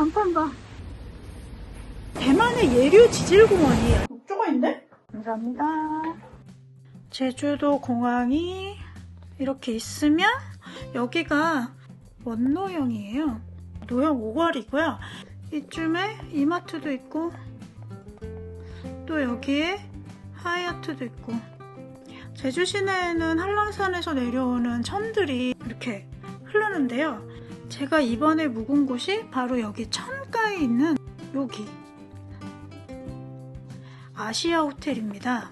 간판 봐. 대만의 예류 지질공원이에요. 목조가 있네? 감사합니다. 제주도 공항이 이렇게 있으면 여기가 원노형이에요. 노형 5걸이고요. 이쯤에 이마트도 있고 또 여기에 하이아트도 있고 제주 시내에는 한라산에서 내려오는 천들이 이렇게 흐르는데요. 제가 이번에 묵은 곳이 바로 여기 천가에 있는 여기 아시아 호텔입니다.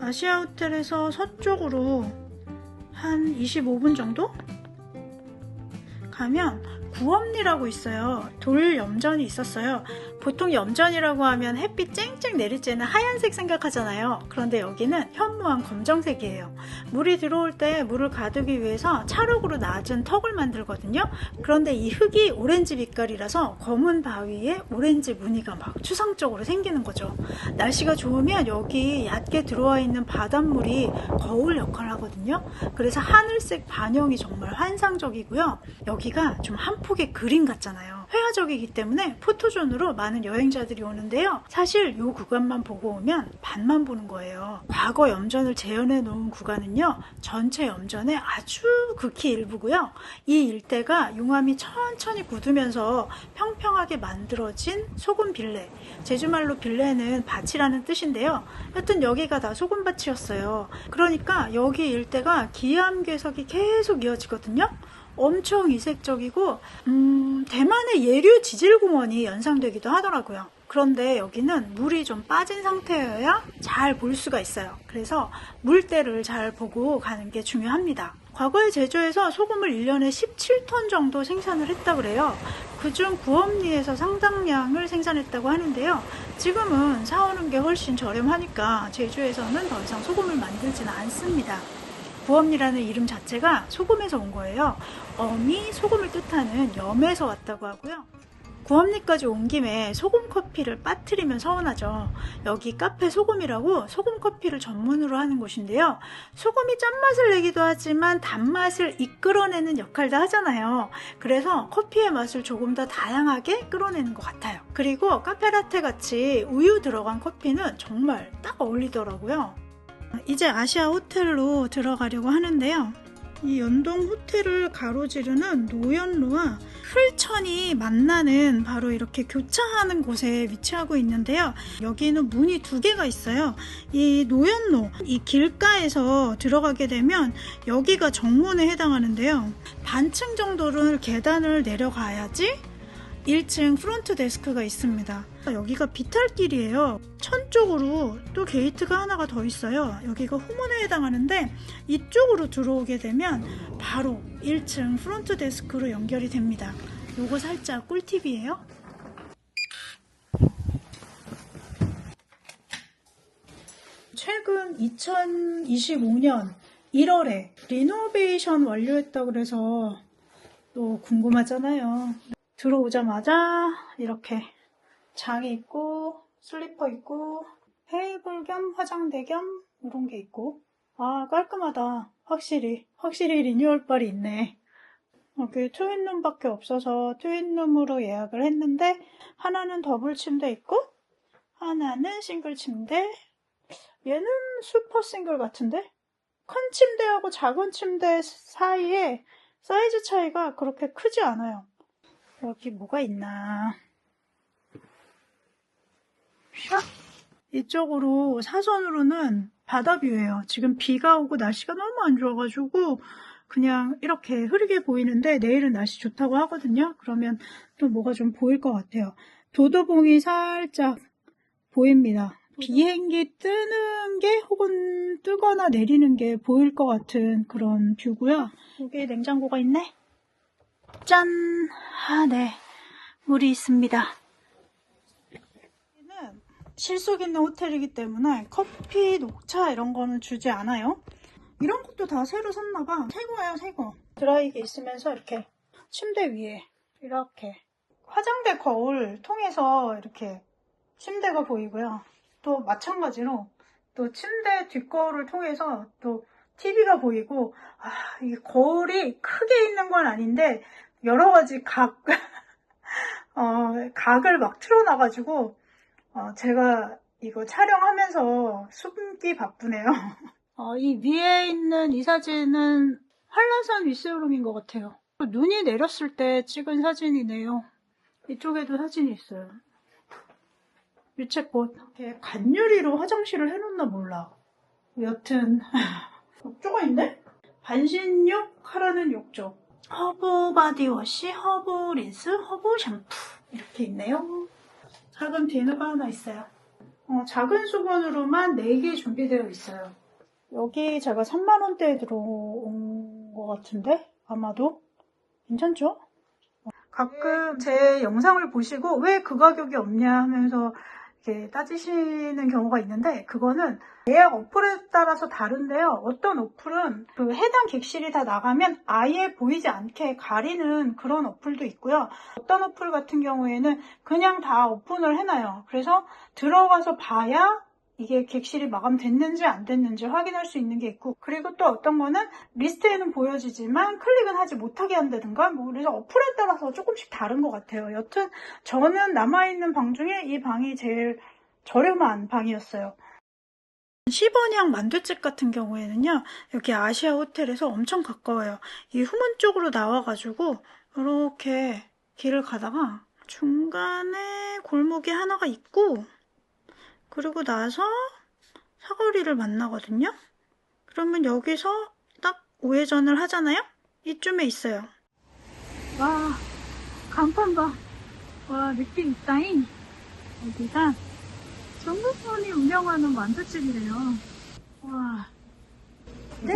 아시아 호텔에서 서쪽으로 한 25분 정도 가면 구엄리라고 있어요. 돌 염전이 있었어요. 보통 염전이라고 하면 햇빛 쨍쨍 내릴 때는 하얀색 생각하잖아요. 그런데 여기는 현무암 검정색이에요. 물이 들어올 때 물을 가두기 위해서 찰흙으로 낮은 턱을 만들거든요. 그런데 이 흙이 오렌지 빛깔이라서 검은 바위에 오렌지 무늬가 막 추상적으로 생기는 거죠. 날씨가 좋으면 여기 얕게 들어와 있는 바닷물이 거울 역할을 하거든요. 그래서 하늘색 반영이 정말 환상적이고요. 여기가 좀 한 폭의 그림 같잖아요. 회화적이기 때문에 포토존으로 많은 여행자들이 오는데요. 사실 이 구간만 보고 오면 반만 보는 거예요. 과거 염전을 재현해 놓은 구간은요. 전체 염전의 아주 극히 일부고요. 이 일대가 용암이 천천히 굳으면서 평평하게 만들어진 소금 빌레. 제주말로 빌레는 밭이라는 뜻인데요. 하여튼 여기가 다 소금밭이었어요. 그러니까 여기 일대가 기암괴석이 계속 이어지거든요. 엄청 이색적이고 음, 대만의 예류 지질공원이 연상되기도 하더라고요. 그런데 여기는 물이 좀 빠진 상태여야 잘 볼 수가 있어요. 그래서 물때를 잘 보고 가는 게 중요합니다. 과거에 제주에서 소금을 1년에 17톤 정도 생산을 했다 그래요. 그중 구엄리에서 상당량을 생산했다고 하는데요. 지금은 사오는 게 훨씬 저렴하니까 제주에서는 더 이상 소금을 만들지는 않습니다. 부엄리라는 이름 자체가 소금에서 온 거예요. 엄이 소금을 뜻하는 염에서 왔다고 하고요. 구엄리까지 온 김에 소금 커피를 빠뜨리면 서운하죠. 여기 카페 소금이라고 소금 커피를 전문으로 하는 곳인데요. 소금이 짠맛을 내기도 하지만 단맛을 이끌어내는 역할도 하잖아요. 그래서 커피의 맛을 조금 더 다양하게 끌어내는 것 같아요. 그리고 카페라테 같이 우유 들어간 커피는 정말 딱 어울리더라고요. 이제 아시아 호텔로 들어가려고 하는데요. 이 연동 호텔을 가로지르는 노연로와 풀천이 만나는 바로 이렇게 교차하는 곳에 위치하고 있는데요. 여기는 문이 두 개가 있어요. 이 노연로, 이 길가에서 들어가게 되면 여기가 정문에 해당하는데요. 반층 정도를 계단을 내려가야지 1층 프론트 데스크가 있습니다. 여기가 비탈길이에요. 천 쪽으로 또 게이트가 하나가 더 있어요. 여기가 후문에 해당하는데 이쪽으로 들어오게 되면 바로 1층 프론트 데스크로 연결이 됩니다. 요거 살짝 꿀팁이에요. 최근 2025년 1월에 리노베이션 완료했다고 그래서 또 궁금하잖아요. 들어오자마자 이렇게 장이 있고 슬리퍼 있고 테이블 겸 화장대 겸 이런 게 있고. 아 깔끔하다. 확실히. 확실히 리뉴얼빨이 있네. 여기 트윈룸밖에 없어서 트윈룸으로 예약을 했는데 하나는 더블 침대 있고 하나는 싱글 침대. 얘는 슈퍼 싱글 같은데? 큰 침대하고 작은 침대 사이에 사이즈 차이가 그렇게 크지 않아요. 여기 뭐가 있나? 샥! 이쪽으로 사선으로는 바다뷰예요. 지금 비가 오고 날씨가 너무 안 좋아가지고 그냥 이렇게 흐리게 보이는데 내일은 날씨 좋다고 하거든요. 그러면 또 뭐가 좀 보일 것 같아요. 도도봉이 살짝 보입니다. 비행기 뜨는 게 혹은 뜨거나 내리는 게 보일 것 같은 그런 뷰고요. 여기 냉장고가 있네. 짠! 아, 네. 물이 있습니다. 실속 있는 호텔이기 때문에 커피, 녹차 이런 거는 주지 않아요. 이런 것도 다 새로 샀나봐. 새 거예요, 새 거. 드라이기 있으면서 이렇게 침대 위에 이렇게 화장대 거울 통해서 이렇게 침대가 보이고요. 또 마찬가지로 또 침대 뒷거울을 통해서 또 TV가 보이고 아, 이 거울이 크게 있는 건 아닌데 여러 가지 각 각을 막 틀어놔가지고 어, 제가 이거 촬영하면서 숨기 바쁘네요. 어, 이 위에 있는 이 사진은 한라산 윗세우름인 것 같아요. 눈이 내렸을 때 찍은 사진이네요. 이쪽에도 사진이 있어요. 유채꽃. 이렇게 간유리로 화장실을 해놓나 몰라. 여튼 욕조가 있네? 반신욕 하라는 욕조. 허브 바디워시, 허브 린스, 허브 샴푸 이렇게 있네요. 작은 비누가 하나 있어요. 어, 작은 수건으로만 4개 준비되어 있어요. 여기 제가 3만원대에 들어온 것 같은데? 아마도? 괜찮죠? 가끔 제 영상을 보시고 왜 그 가격이 없냐 하면서 이렇게 따지시는 경우가 있는데 그거는 예약 어플에 따라서 다른데요. 어떤 어플은 그 해당 객실이 다 나가면 아예 보이지 않게 가리는 그런 어플도 있고요. 어떤 어플 같은 경우에는 그냥 다 오픈을 해놔요. 그래서 들어가서 봐야 이게 객실이 마감됐는지 안 됐는지 확인할 수 있는 게 있고 그리고 또 어떤 거는 리스트에는 보여지지만 클릭은 하지 못하게 한다든가 뭐 그래서 어플에 따라서 조금씩 다른 것 같아요. 여튼 저는 남아있는 방 중에 이 방이 제일 저렴한 방이었어요. 10원형 만두집 같은 경우에는요, 여기 아시아 호텔에서 엄청 가까워요. 이 후문 쪽으로 나와가지고, 이렇게 길을 가다가 중간에 골목이 하나가 있고, 그리고 나서 사거리를 만나거든요. 그러면 여기서 딱 우회전을 하잖아요. 이쯤에 있어요. 와, 간판 봐. 와, 느낌 있다잉. 여기가 전국분이 운영하는 만두집이래요. 와. 네?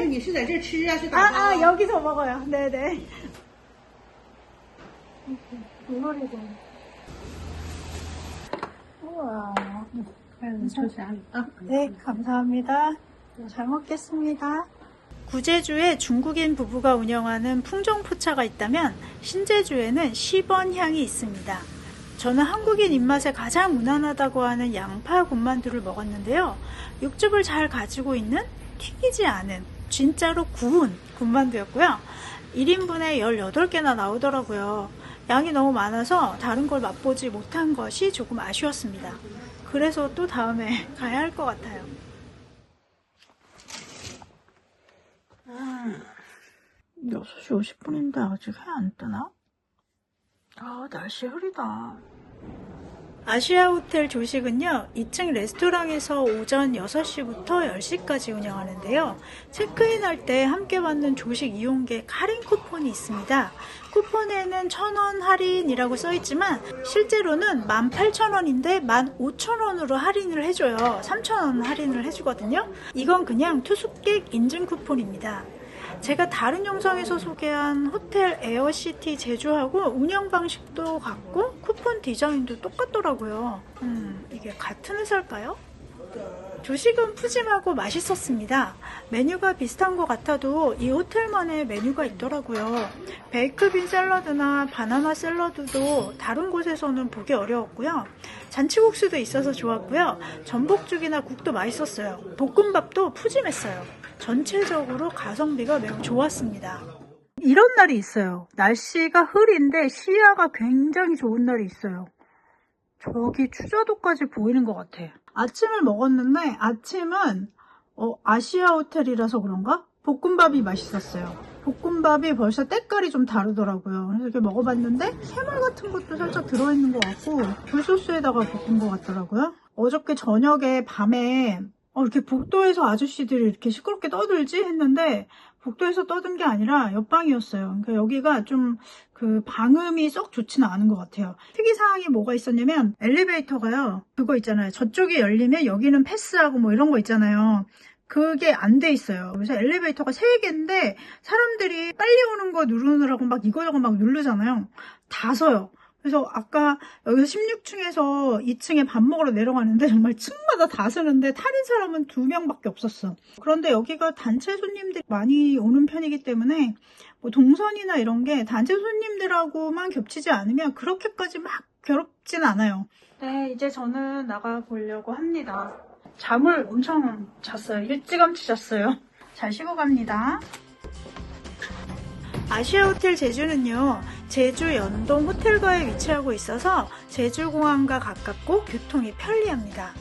아, 아, 여기서 먹어요. 네네. 이렇게, 노래고. 우와. 음. 네, 감사합니다. 잘 먹겠습니다. 구제주에 중국인 부부가 운영하는 풍종포차가 있다면 신제주에는 10원 향이 있습니다. 저는 한국인 입맛에 가장 무난하다고 하는 양파 군만두를 먹었는데요. 육즙을 잘 가지고 있는 튀기지 않은 진짜로 구운 군만두였고요. 1인분에 18개나 나오더라고요. 양이 너무 많아서 다른 걸 맛보지 못한 것이 조금 아쉬웠습니다. 그래서 또 다음에 가야 할 것 같아요. 음, 6시 50분인데 아직 해 안 뜨나? 아, 날씨 흐리다. 아시아 호텔 조식은요, 2층 레스토랑에서 오전 6시부터 10시까지 운영하는데요. 체크인 할 때 함께 받는 조식 이용객 할인 쿠폰이 있습니다. 쿠폰에는 1,000원 할인이라고 써있지만, 실제로는 18,000원인데 15,000원으로 할인을 해줘요. 3,000원 할인을 해주거든요. 이건 그냥 투숙객 인증 쿠폰입니다. 제가 다른 영상에서 소개한 호텔 에어시티 제주하고 운영 방식도 같고 쿠폰 디자인도 똑같더라고요. 음, 이게 같은 회사일까요? 조식은 푸짐하고 맛있었습니다. 메뉴가 비슷한 것 같아도 이 호텔만의 메뉴가 있더라고요. 베이크빈 샐러드나 바나나 샐러드도 다른 곳에서는 보기 어려웠고요. 잔치국수도 있어서 좋았고요. 전복죽이나 국도 맛있었어요. 볶음밥도 푸짐했어요. 전체적으로 가성비가 매우 좋았습니다. 이런 날이 있어요. 날씨가 흐린데 시야가 굉장히 좋은 날이 있어요. 저기 추자도까지 보이는 것 같아. 아침을 먹었는데 아침은 어, 아시아 호텔이라서 그런가? 볶음밥이 맛있었어요. 볶음밥이 벌써 때깔이 좀 다르더라고요. 그래서 이렇게 먹어봤는데 해물 같은 것도 살짝 들어있는 것 같고 굴소스에다가 볶은 것 같더라고요. 어저께 저녁에 밤에 어, 이렇게 복도에서 아저씨들이 이렇게 시끄럽게 떠들지 했는데 복도에서 떠든 게 아니라 옆방이었어요. 그러니까 여기가 좀 그 방음이 썩 좋지는 않은 것 같아요. 특이사항이 뭐가 있었냐면 엘리베이터가요. 그거 있잖아요. 저쪽이 열리면 여기는 패스하고 뭐 이런 거 있잖아요. 그게 안 돼 있어요. 그래서 엘리베이터가 3개인데 사람들이 빨리 오는 거 누르느라고 막 이거저거 막 누르잖아요. 다 서요. 그래서 아까 여기서 16층에서 2층에 밥 먹으러 내려가는데 정말 층마다 다 서는데 탈인 사람은 두 명밖에 없었어. 그런데 여기가 단체 손님들이 많이 오는 편이기 때문에 뭐 동선이나 이런 게 단체 손님들하고만 겹치지 않으면 그렇게까지 막 괴롭진 않아요. 네, 이제 저는 나가 보려고 합니다. 잠을 엄청 잤어요. 일찌감치 잤어요. 잘 쉬고 갑니다. 아시아 호텔 제주는요, 제주 연동 호텔가에 위치하고 있어서 제주공항과 가깝고 교통이 편리합니다.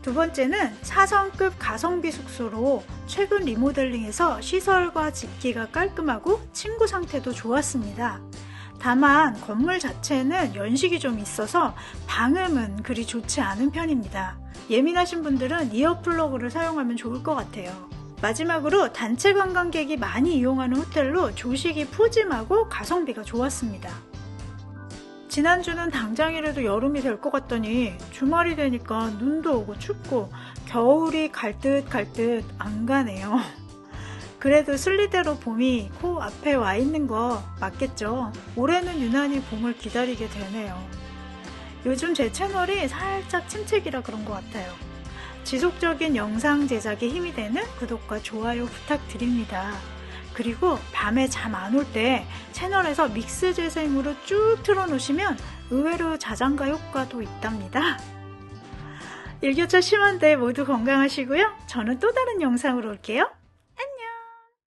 두 번째는 4성급 가성비 숙소로 최근 리모델링해서 시설과 집기가 깔끔하고 침구 상태도 좋았습니다. 다만 건물 자체는 연식이 좀 있어서 방음은 그리 좋지 않은 편입니다. 예민하신 분들은 이어플러그를 사용하면 좋을 것 같아요. 마지막으로 단체 관광객이 많이 이용하는 호텔로 조식이 푸짐하고 가성비가 좋았습니다. 지난주는 당장이라도 여름이 될 것 같더니 주말이 되니까 눈도 오고 춥고 겨울이 갈 듯 갈 듯 안 가네요. 그래도 순리대로 봄이 코 앞에 와 있는 거 맞겠죠? 올해는 유난히 봄을 기다리게 되네요. 요즘 제 채널이 살짝 침체기라 그런 것 같아요. 지속적인 영상 제작에 힘이 되는 구독과 좋아요 부탁드립니다. 그리고 밤에 잠 안 올 때 채널에서 믹스 재생으로 쭉 틀어놓으시면 의외로 자장가 효과도 있답니다. 일교차 심한데 모두 건강하시고요. 저는 또 다른 영상으로 올게요.